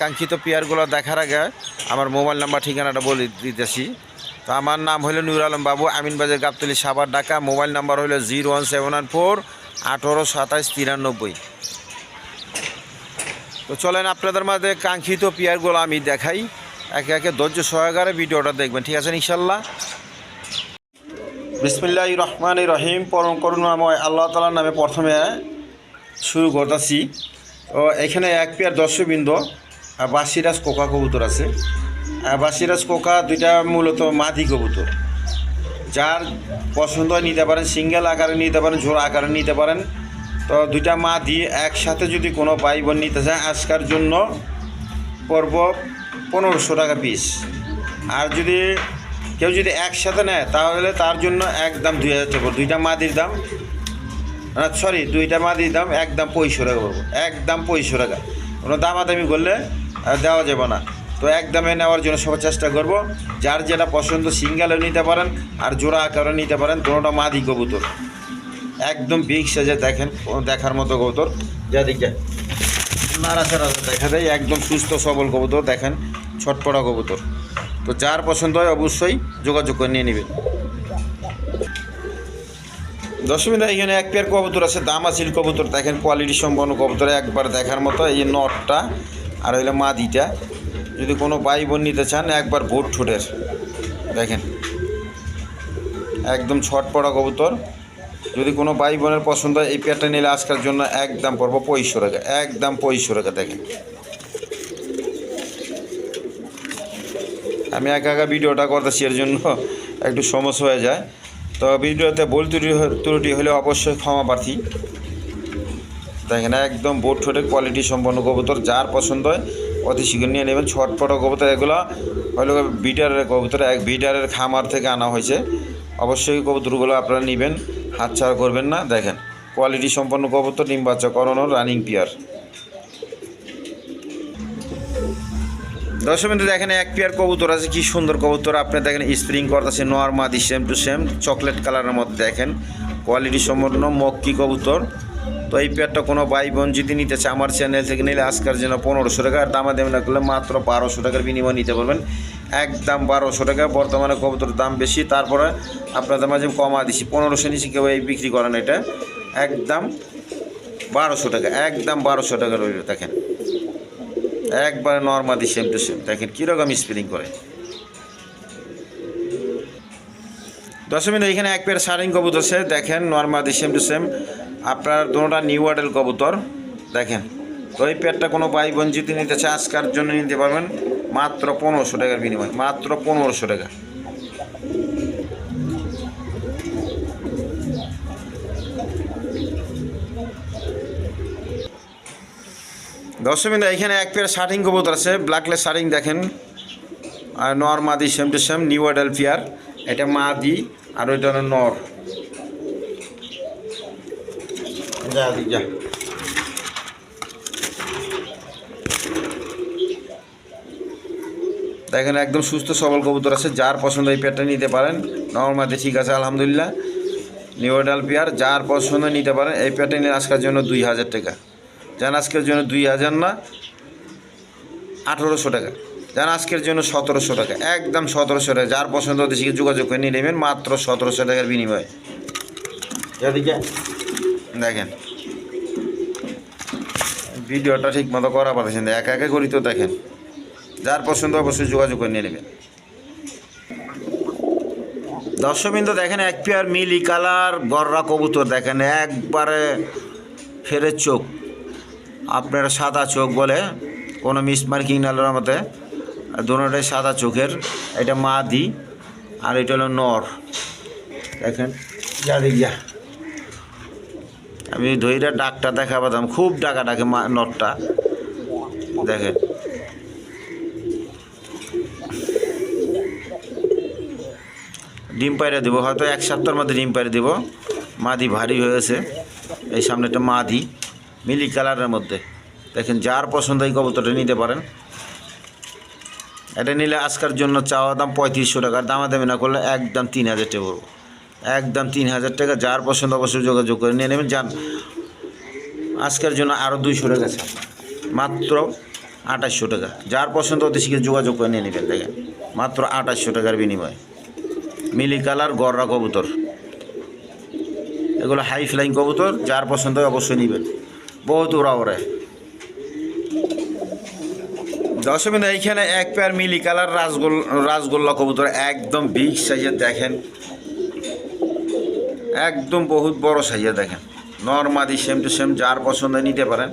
কাঙ্ক্ষিত পেয়ারগুলো দেখার আগে আমার মোবাইল নাম্বার, ঠিকানাটা বলে দিতেছি। তো আমার নাম হলো নুর আলম বাবু আমিনবাজার গাবতলি সাবার ঢাকা। মোবাইল নাম্বার হলো zero one seven one four আঠেরো সাতাশ তিরানব্বই। তো চলেন আপনাদের মাঝে কাঙ্ক্ষিত পেয়ারগুলো আমি দেখাই। একে একে ধৈর্য সহকারে ভিডিওটা দেখবেন, ঠিক আছে ইনশাল্লাহ? বিসমিল্লাহ রহমান রহিম, পরম করুণাময় আল্লাহ তালার নামে প্রথমে শুরু করতেছি। ও এখানে এক পেয়ার দর্শকবৃন্দ বাসিরাজ কোকা কবুতর আছে। বাসিরাজ কোকা দুইটা মূলত মাদি কবুতর। যার পছন্দ হয় নিতে পারেন, সিঙ্গেল আকারে নিতে পারেন, ঝোড়া আকারে নিতে পারেন। তো দুইটা মা মাদি একসাথে যদি কোনো ভাই বোন নিতে চায়, আজকার জন্য পর্ব পনেরোশো টাকা পিস আর যদি কেউ যদি একসাথে নেয়, তাহলে তার জন্য একদম দুই হাজার টাকা। দুইটা মাদির দাম সরি দুইটা মাদির দাম একদম পঁয়ষো টাকা পড়ব। একদম পঁয়ষো টাকা। কোনো দামাদামি করলে দেওয়া যাবে না। তো একদমে নেওয়ার জন্য সবার চেষ্টা করব। যার যেটা পছন্দ সিঙ্গেলও নিতে পারেন আর জোড়া আকারও নিতে পারেন দুটোটা মাদি কবুতর। একদম বিগ সাজে দেখেন দেখার মতো কবুতর। যা দিকে নাড়াচাড়া দেখা যায় একদম সুস্থ সবল কবুতর, দেখেন, ছটপটা কবুতর। তো যার পছন্দ হয় অবশ্যই যোগাযোগ করে নিয়ে নেবেন। দশমিনা এখানে এক পেয়ার কবুতর আছে, দামাসিল কবুতর, দেখেন কোয়ালিটি সম্পন্ন কবুতর, একবার দেখার মতো, এই নটটা আর হইল মাদিটা। যদি কোনো ভাই বোন নিতে চান, একবার ভোট ঠোঁটের। দেখেন। একদম ছটপড়া কবুতর। যদি কোনো ভাই বোনের পছন্দ হয়, এই পেয়ারটা নিলে আজকের জন্য একদম পড়ব পঁয়ষো টাকা। একদম পঁয়ষো টাকা, দেখেন। আমি একা একা ভিডিওটা করতেছি, এর জন্য একটু সমস্যা হয়ে যায়। তো ভিডিওতে ভুল ত্রুটি ত্রুটি হলে অবশ্যই ক্ষমা প্রার্থী। দেখেন একদম বোট ঠোঁটে কোয়ালিটি সম্পন্ন কবুতর, যার পছন্দ হয় অতি শীঘ্র নিয়ে নেবেন। ছটপট কবুতর এগুলো হলো বিটারের কবুতর, এক বিটারের খামার থেকে আনা হয়েছে। অবশ্যই কবুতরগুলো আপনারা নেবেন, হাতছাড়া করবেন না। দেখেন কোয়ালিটি সম্পন্ন কবুতর নিম্বাচক করানো রানিং পিয়ার দর্শক বিন্দু দেখেন এক পেয়ার কবুতর আছে, কি সুন্দর কবুতর। আপনি দেখেন স্প্রিং করতেছে নর্মাদি সেম টু সেম চকলেট কালারের মধ্যে দেখেন। কোয়ালিটি সম্পন্ন মক্কি কবুতর। তো এই পেয়ারটা কোনো ভাই বোন যদি নিতে চায়, আমার চ্যানেল থেকে নিলে আজকের জন্য পনেরোশো টাকা, আর দামা না, করলে মাত্র বারোশো টাকার বিনিময় নিতে পারবেন একদম বারোশো টাকা, বর্তমানে কবুতরের দাম বেশি, তারপরে আপনাদের মাঝে কমা দিছি, পনেরোশো নিচে কেউ এই বিক্রি করেন এটা। একদম বারোশো টাকা, একদম বারোশো টাকা রইল, দেখেন। একবারে নর্মালি সেম টু সেম দেখেন কীরকম স্পেলিং করে। দশ মিনিট, এখানে এক পেয়ার সারিং কবুতর আছে, দেখেন নর্মালি সেম টু সেম আপনার দুটা নিউ মডেল কবুতর, দেখেন। তো এই পেয়ারটা কোনো ভাই যদি নিতে চায়, আজকার জন্য নিতে পারবেন, মাত্র পনেরোশো টাকার বিনিময়, মাত্র পনেরোশো টাকা। দশমিন এখানে এক পেয়ার শার্টিং কবুতর আছে ব্ল্যাকলেস শার্টিং দেখেন। আর নর্মাদি same to same new model pair এটা মাদি আর ওইটা নর। যা যা। দেখেন, একদম সুস্থ সবল কবুতর আছে। যার পছন্দ এই পেয়ারটা নিতে পারেন। নর্মাদি ঠিক আছে, আলহামদুলিল্লাহ। নিউ অডাল পেয়ার, যার পছন্দ নিতে পারেন। এই পেয়ারটা নিয়ে আজকের জন্য দুই হাজার টাকা। যান আজকের জন্য দুই হাজার না, আঠেরোশো টাকা। যান আজকের জন্য সতেরোশো টাকা। একদম সতেরোশো টাকা। যার পছন্দ হতে শিখে যোগাযোগ করে নিয়ে নেবেন মাত্র সতেরোশো টাকার বিনিময়ে। এদিকে? দেখেন। ভিডিওটা ঠিক মতো করা পাচ্ছেন একা একা করি তো দেখেন। যার পছন্দ অবশ্যই যোগাযোগ করে নিয়ে নেবেন। দর্শকবৃন্দ দেখেন এক পেয়ার মিলি কালার বর্রা কবুতর দেখেন একবারে ফেরের চোখ। আপনার সাদা চোখ বলে কোনো মিসমার্কিং নালার মতে দুটোটাই সাদা চোখের, এটা মাদি আর এটা হলো নর। দেখেন, যা দেখ, যা। আমি ধৈরা ডাকটা দেখা পেতাম খুব ডাকা ডাকে মা নরটা। দেখেন। ডিম পাইরে দেবো, হয়তো এক সপ্তাহের মধ্যে ডিম পাইরে দেবো। মাদি ভারী হয়েছে এই সামনে একটা মাদি, মিলি কালারের মধ্যে। দেখেন, যার পছন্দ এই কবুতরটা নিতে পারেন। এটা নিলে আজকের জন্য চাওয়া দাম পঁয়ত্রিশশো টাকা দামা দামি না করলে একদম তিন হাজার টাকা পড়ব। একদম তিন হাজার টাকা, যার পছন্দ অবশ্যই যোগাযোগ করে নিয়ে নেবেন। যান আজকের জন্য আরও দুইশো টাকা ছাড় মাত্র আঠাশশো টাকা। যার পছন্দ অতি শিখে যোগাযোগ করে নিয়ে নেবেন, দেখেন। মাত্র আঠাশশো টাকার বিনিময়ে। মিলি কালার, গররা কবুতর। এগুলো হাই ফ্লাইং কবুতর, যার পছন্দ অবশ্যই নেবেন। বহুত ওরা ওরে দশমিন এইখানে এক পেয়ার মিলি কালার রাসগোল রাজগোল্লা কবুতর একদম বিগ সাইজের দেখেন। একদম বহুত বড় সাইজের দেখেন। নর্মাদি সেম টু সেম যার পছন্দ নিতে পারেন।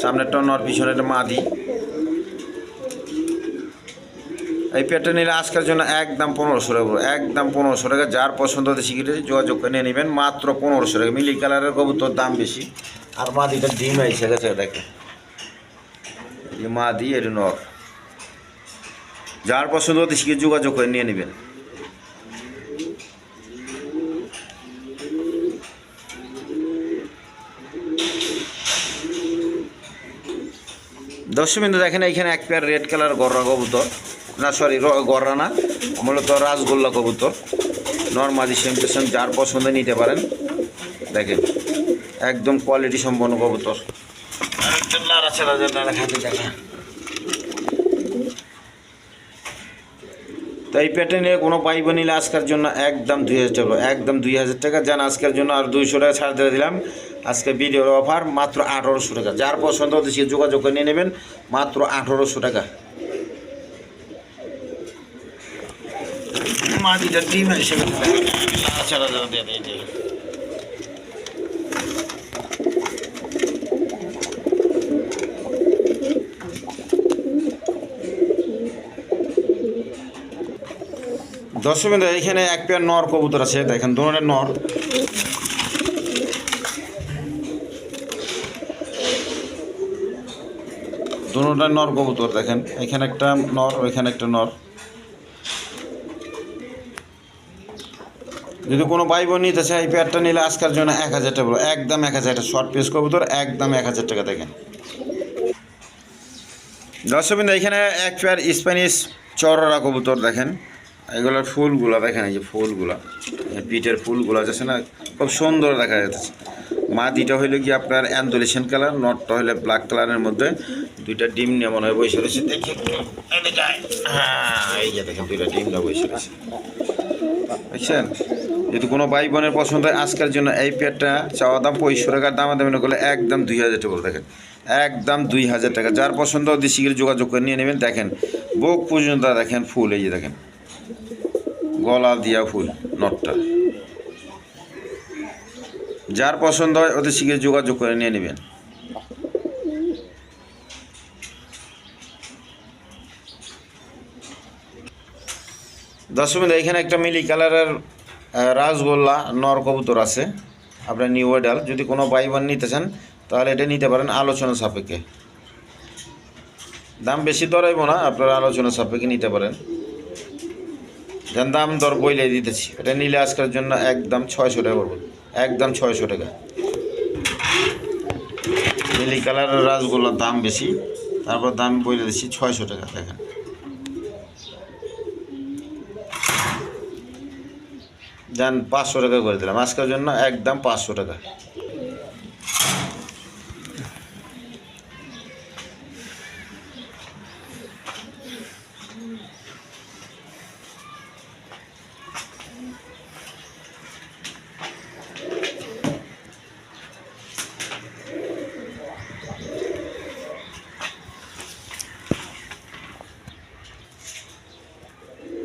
সামনেরটা নর পিছনে একটা মাদি। এই পেটটা নিলে আজকের জন্য একদম পনেরোশো টাকা একদম পনেরোশো টাকা। যার পছন্দ হতে শিখে যোগাযোগ করে নিয়ে নেবেন। মাত্র পনেরোশো টাকা। মিলি কালারের কবুতর, দাম বেশি। আর মা মাদিটা ডিম আইসে গেছে এই মাদি, এর নর। যার পছন্দ হতে শিখে যোগাযোগ করে নিয়ে নেবেন। দর্শক বিন্দু, দেখেন এখানে এক পেয়ার রেড কালার গররা কবুতর। না সরি গররা না। মূলত রাসগোল্লা কবুতর। নর্মালি সেম টু সেম যার পছন্দ নিতে পারেন। দেখেন, একদম কোয়ালিটি সম্পন্ন কবুতর। আরেকটা নাড়াচাড়া নাড়া খাতে তো এই নিয়ে কোনো পাইব নিলে আজকের জন্য একদম দুই হাজার টাকা, একদম দুই হাজার টাকা। যান আজকের জন্য আর দুইশো টাকা ছাড় দিয়ে দিলাম। আজকে ভিডিওর অফার মাত্র আঠারোশো টাকা। যার পছন্দ হতে সে যোগাযোগ করে নিয়ে নেবেন, মাত্র আঠারোশো টাকা। ডিম হিসেবে ছাড়া যারা দিয়ে দিয়ে দিয়ে দর্শকবৃন্দ এখানে এক পেয়ার নর কবুতর আছে, দেখেন দুনের নর। দুটা নর কবুতর, দেখেন। এখানে একটা নর, ওইখানে একটা নর। যদি কোনো ভাই বোন নিতে চায় এই পেয়ারটা নিলে আজকের জন্য এক হাজার টাকা একদম এক হাজার একটা শর্ট পিস কবুতর, একদম এক হাজার টাকা দেখেন। দর্শকবৃন্দ, এখানে এক পেয়ার স্প্যানিশ চররা কবুতর দেখেন। এগুলোর ফুলগুলো দেখেন, এই যে ফুলগুলা। পিঠের ফুলগুলো যাচ্ছে না, খুব সুন্দর দেখা যাচ্ছে। মাদিটা হইল কি আপনার অ্যান্ডোলেশন কালার নটটা হইলে ব্ল্যাক কালারের মধ্যে। দুইটা ডিম নিয়ে মনে হয় বসে রয়েছে। দেখি হ্যাঁ এই যে দেখেন, দুইটা ডিম নিয়ে বসে রয়েছে। বুঝছেন? যদি কোনো ভাই বোনের পছন্দ হয় আজকের জন্য এই পেয়ারটা চাওয়া দাম পঁয়ষট্টি টাকার দাম না করলে একদম দুই হাজার টাকা দেখেন। একদম দুই হাজার টাকা। যার পছন্দ অতি শীঘ্র যোগাযোগ করে নিয়ে নেবেন। দেখেন বুক পর্যন্ত দেখেন ফুল এই যে দেখেন। গলা দিয়া ফুল নটটা। যার পছন্দ হয় অতি শীঘ্র যোগাযোগ করে নিয়ে নেবেন। বিন্দু, এখানে একটা মিলি কালারের রাসগোল্লা, নর কবুতর আছে। আপনার নিউ ওয়েডাল যদি কোনো বাই ওয়ান নিতে চান, তাহলে এটা নিতে পারেন আলোচনা সাপেক্ষে। দাম বেশি দরাইব না, আপনারা আলোচনা সাপেক্ষে নিতে পারেন। যেন দাম দর বইলে দিতেছি। এটা নিলে আজকের জন্য একদম ছয়শো টাকা পড়বে। একদম ছয়শো টাকা। নীলি কালারের রাসগোল্লার দাম বেশি। তারপর দাম বইলে দিচ্ছি ছয়শো টাকা, দেখেন। যান পাঁচশো টাকা করে দিলাম। আজকের জন্য একদম পাঁচশো টাকা।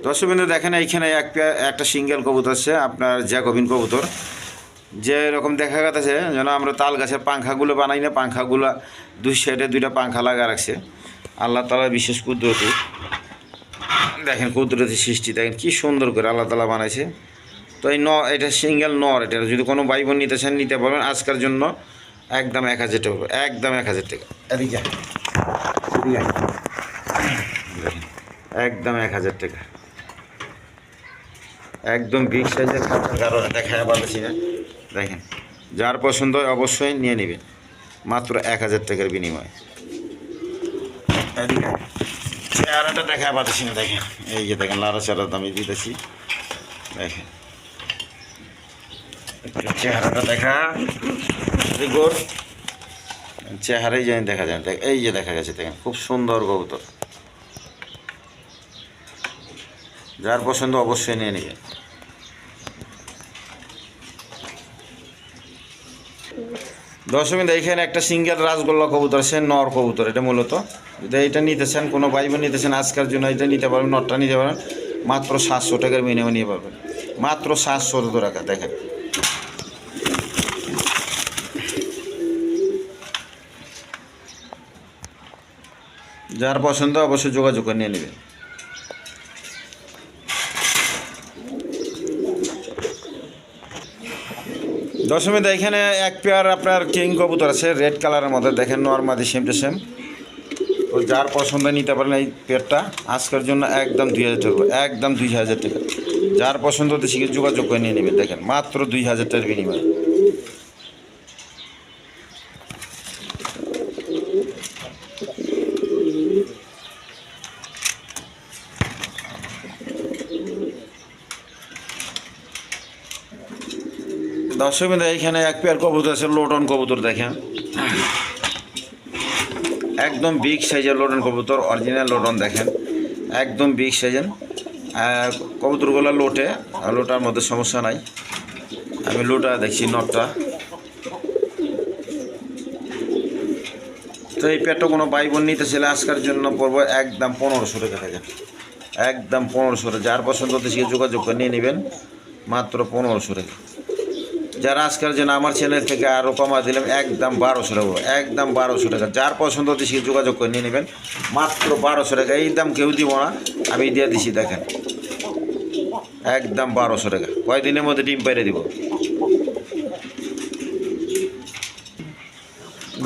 দর্শকবিন্দু দেখেন এইখানে এক পেয়ার একটা সিঙ্গেল কবুতর আছে আপনার জ্যাকবিন কবুতর। যে এরকম দেখা গেছে যেন আমরা তাল গাছের পাংখাগুলো বানাই না পাংখাগুলো দুই সাইডে দুইটা পাংখা লাগা রাখছে। আল্লাহ তালা বিশেষ কুদরতি। দেখেন কুদরতি সৃষ্টি দেখেন কি সুন্দর করে আল্লাহ তালা বানাইছে। তো এই ন এটা সিঙ্গেল নর এটা যদি কোনো ভাই বোন নিতে চান নিতে পারবেন। আজকের জন্য একদম এক হাজার টাকা একদম এক হাজার টাকা। এদিকে একদম এক হাজার টাকা। একদম বিগ সাইজের খাতার কারণে দেখায় পারছি না। দেখেন যার পছন্দ হয় অবশ্যই নিয়ে নেবেন। মাত্র এক হাজার টাকার বিনিময়ে। এদিকে চেহারাটা দেখায় পাচ্ছি না দেখেন। এই যে দেখেন লারা চারা আমি দিতেছি। দেখেন। চেহারাটা দেখা। গোর চেহারাই জানি দেখা যায়। দেখ এই যে দেখা গেছে দেখেন খুব সুন্দর কবুতর। যার পছন্দ অবশ্যই নিয়ে নেবেন। দশমীতে এখানে একটা সিঙ্গেল রাসগোল্লা কবুতর আছে নর কবুতর, এটা মূলত। যদি এটা নিতেছেন, কোনো ভাই বোন নিতেছেন আজকের জন্য এটা নিতে পারবেন, নটটা নিতে পারবেন। মাত্র সাতশো টাকার মিনিমাম নিয়ে পারবেন। মাত্র সাতশো টাকা, দেখেন। যার পছন্দ, অবশ্যই যোগাযোগ করে নিয়ে নেবেন। দশমীতে এখানে এক পেয়ার আপনার কিং কবুতর আছে রেড কালারের মধ্যে। দেখেন নর্মাদি সেম টু সেম তো যার পছন্দ নিতে পারেন এই পেয়ারটা, আজকের জন্য একদম দুই হাজার টাকা, একদম দুই হাজার টাকা। যার পছন্দ হতে শিখে যোগাযোগ করে নিয়ে নেবেন, দেখেন, মাত্র দুই হাজার টাকার বিনিময়ে। দর্শক এইখানে এক পেয়ার কবুতর আছে, লোটন কবুতর দেখেন। একদম বিগ সাইজের লোটন কবুতর অরিজিনাল লোটন দেখেন। একদম বিগ সাইজের কবুতরগুলো লোটে, আর লোটার মধ্যে সমস্যা নাই। আমি লোটা দেখছি নটটা তো এই পেটটা কোনো ভাই বোন নিতে ছেলে আজকের জন্য পড়ব একদম পনেরোশো টাকা থেকে। একদম পনেরোশো টাকা। যার পছন্দ হতে সে যোগাযোগ করে নিয়ে নেবেন, মাত্র পনেরোশো টাকা। যারা আজকের জন্য আমার চ্যানেল থেকে আরও কমা দিলাম একদম বারোশো টাকা একদম বারোশো টাকা। যার পছন্দ সে যোগাযোগ করে নিয়ে নেবেন। মাত্র বারোশো টাকা। এই দাম কেউ দিব না আমি দিয়ে দিছি দেখেন। একদম বারোশো টাকা। কয়দিনের মধ্যে ডিম পেরে দিব?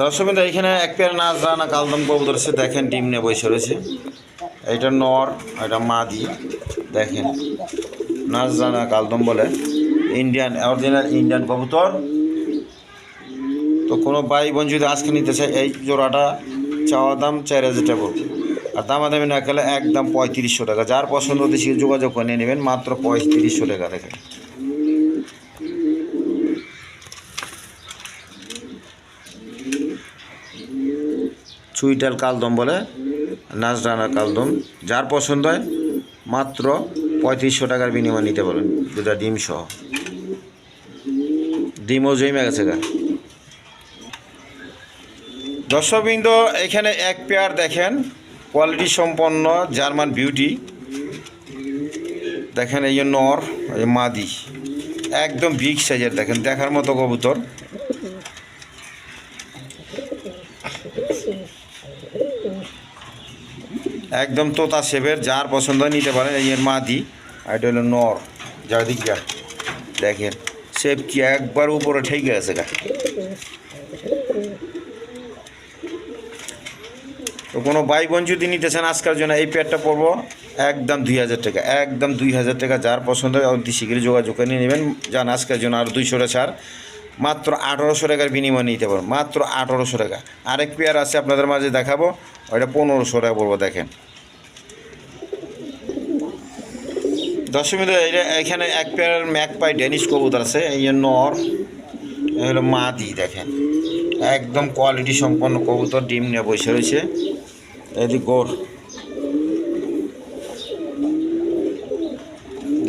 দর্শক বিন্দু, এখানে এক পেয়ার নাচ রানা কালদম কবুতর আছে। দেখেন ডিম নিয়ে বসে রয়েছে। এটা নর এটা মাদি। দেখেন নাচ রানা কালদম বলে। ইন্ডিয়ান অরিজিনাল ইন্ডিয়ান কবুতর। তো কোনো ভাই বোন যদি আজকে নিতে চায়, এই জোড়াটা চাওয়া দাম চার হাজার টাকা। আর দামাদামি না খেলে একদম পঁয়ত্রিশশো টাকা। যার পছন্দ হতে সে যোগাযোগ করে নিয়ে নেবেন, মাত্র পঁয়ত্রিশশো টাকা দেখেন। চুইটাল কালদম বলে নাচডানা কালদম। যার পছন্দ হয়, মাত্র পঁয়ত্রিশশো টাকার বিনিময় নিতে পারেন। দুটা ডিম সহ। ডিমও জমে গেছে গা। দর্শকবৃন্দ, এখানে এক পেয়ার দেখেন কোয়ালিটি সম্পন্ন জার্মান বিউটি। দেখেন এই যে নর, এই মাদি। একদম বিগ সাইজের, দেখেন, দেখার মতো কবুতর। একদম তোতা শেপের, যার পছন্দ নিতে পারেন, এই এর মাদি, আর এটা হলো নর যার দিক দেখেন। শেপ কি একবার উপরে ঠেকে আছে গা। তো কোনো ভাই বোন যদি নিতে চান আজকের জন্য এই পেয়ারটা পড়ব একদম দুই হাজার টাকা, একদম দুই হাজার টাকা, যার পছন্দ হয় অতি শীঘ্রই যোগাযোগ করে নিয়ে নেবেন। যান আজকের জন্য আর দুইশোটা ছাড়, মাত্র আঠারোশো টাকার বিনিময় নিতে পারবেন মাত্র আঠারোশো টাকা। আরেক পেয়ার আছে আপনাদের মাঝে দেখাবো, ওইটা পনেরোশো টাকা পড়ব দেখেন। দশমীতে এটা এখানে এক পেয়ার ম্যাক পাই ডেনিশ কবুতর আছে, এই নর হলো মাদি, দেখেন। একদম কোয়ালিটি সম্পন্ন কবুতর, ডিম নিয়ে বসে রয়েছে। এদিক গোর।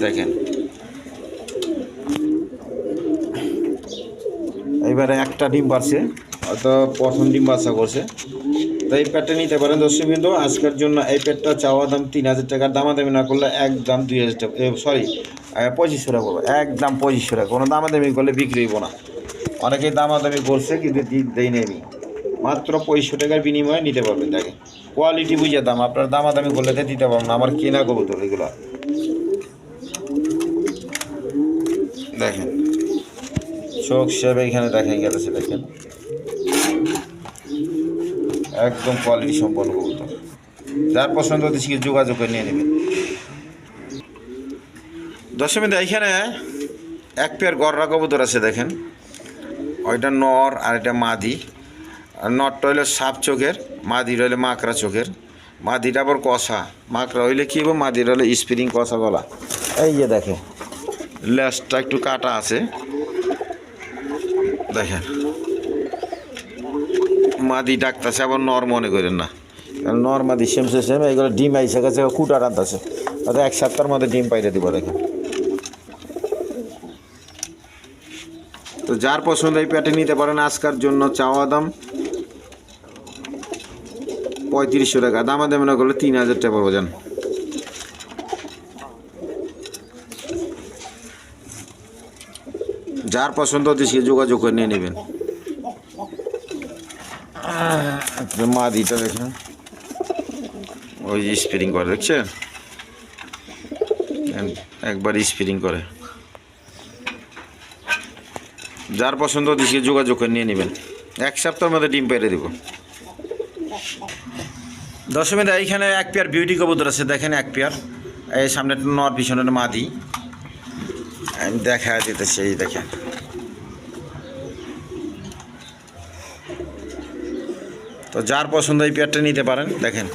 দেখেন। এবারে একটা ডিম বাড়ছে, হয়তো প্রথম ডিম বাচ্চা করছে। তো এই প্যাডটা নিতে পারেন। দর্শক বিন্দু, আজকের জন্য এই প্যাডটা চাওয়া দাম তিন হাজার টাকার দামাদামি না করলে একদম দুই হাজার টাকা সরি পঁচিশশো টাকা করব একদম পঁচিশশো টাকা কোনো দামাদামি করলে বিক্রি না। অনেকেই দামাদামি করছে, কিন্তু দেই নেই মাত্র পঁচিশশো টাকার বিনিময়ে নিতে পারবেন তাকে। কোয়ালিটি বুঝে দাম। আপনার দামাদামি করলে দিতে পারবেন আমার কেনা কবুতর এগুলো। দেখেন। চোখ সেবে এখানে দেখা গেছে, দেখেন। একদম কোয়ালিটি সম্পন্ন কবুতর। যার পছন্দ হচ্ছে কি যোগাযোগ করে নিয়ে নেবেন দশমীতে এইখানে এক পেয়ার গররা কবুতর আছে দেখেন। ওইটা নর আর এটা মাদি। নরটা হইল সাপ চোখের মাদির হইলে মাকড়া চোখের। মাদিটা আবার কষা। মাকড়া হইলে কী হবে মাদির হলে স্প্রিং কষা গলা। এই যে দেখে লেজটা একটু কাটা আছে। দেখেন। মাদি ডাকতেছে আবার নর মনে করেন না। নর মাদি সেম সে সেম এইগুলো ডিম আইসে গেছে কুটা রান্তাছে হয়তো এক সপ্তাহের মধ্যে ডিম পাইতে দিব দেখেন। তো যার পছন্দ এই প্যাটে নিতে পারেন আজকার জন্য চাওয়া দাম পঁয়ত্রিশশো টাকা। দামা দামে না করলে তিন হাজার টাকা পড়ব যান যার পছন্দ হচ্ছে সে যোগাযোগ করে নিয়ে নেবেন। মা দিটা দেখেন। ওই যে স্প্রিং করে, দেখছেন? একবার স্প্রিং করে। যার পছন্দ সে যোগাযোগ করে নিয়ে নেবেন। এক সপ্তাহের মধ্যে ডিম পেরে দেবো। দশমীতে এইখানে এক পেয়ার বিউটি কবুতর আছে, দেখেন এক পেয়ার। এই সামনে নর পিছনে একটা মাদি। আমি দেখা দিতেছি, এই দেখেন। তো যার পছন্দ এই পেয়ারটা নিতে পারেন, দেখেন।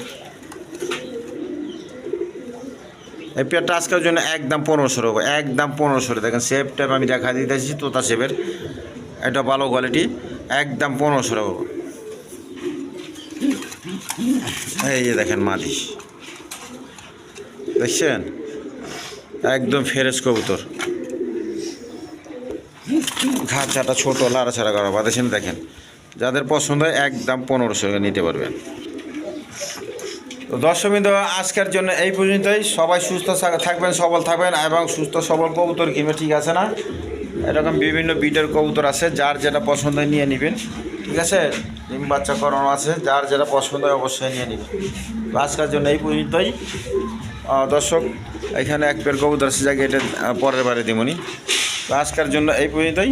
এই পেয়ারটা আজকের জন্য একদম পনেরোশো রকম একদম পনেরোশো দেখেন সেফ টাইপ আমি দেখা দিতেছি, তোতা সেফের এটা ভালো কোয়ালিটি একদম পনেরোশো রকম এই যে দেখেন মাদি দেখছেন? একদম ফেরেস কবুতর। ঘাচাটা ছোটো, লাড়াছাড়া করা বাদেছেন দেখেন। যাদের পছন্দ হয় একদম পনেরোশো টাকা নিতে পারবেন তো দর্শকবৃন্দ, আজকের জন্য এই পর্যন্তই। সবাই সুস্থ থাকবেন, সবল থাকবেন এবং সুস্থ, সবল কবুতর কিনবে, ঠিক আছে না? এরকম বিভিন্ন বিটের কবুতর আছে, যার যেটা পছন্দ নিয়ে নেবেন, ঠিক আছে? ডিম বাচ্চা করানো আছে, যার যেটা পছন্দ হয় অবশ্যই নিয়ে নেবেন। আজকের জন্য এই পর্যন্তই। দর্শক, এখানে এক পেয়ার কবুতর আছে, যাকে এটা পরের বারে দিমনি। তো আজকের জন্য এই পর্যন্তই।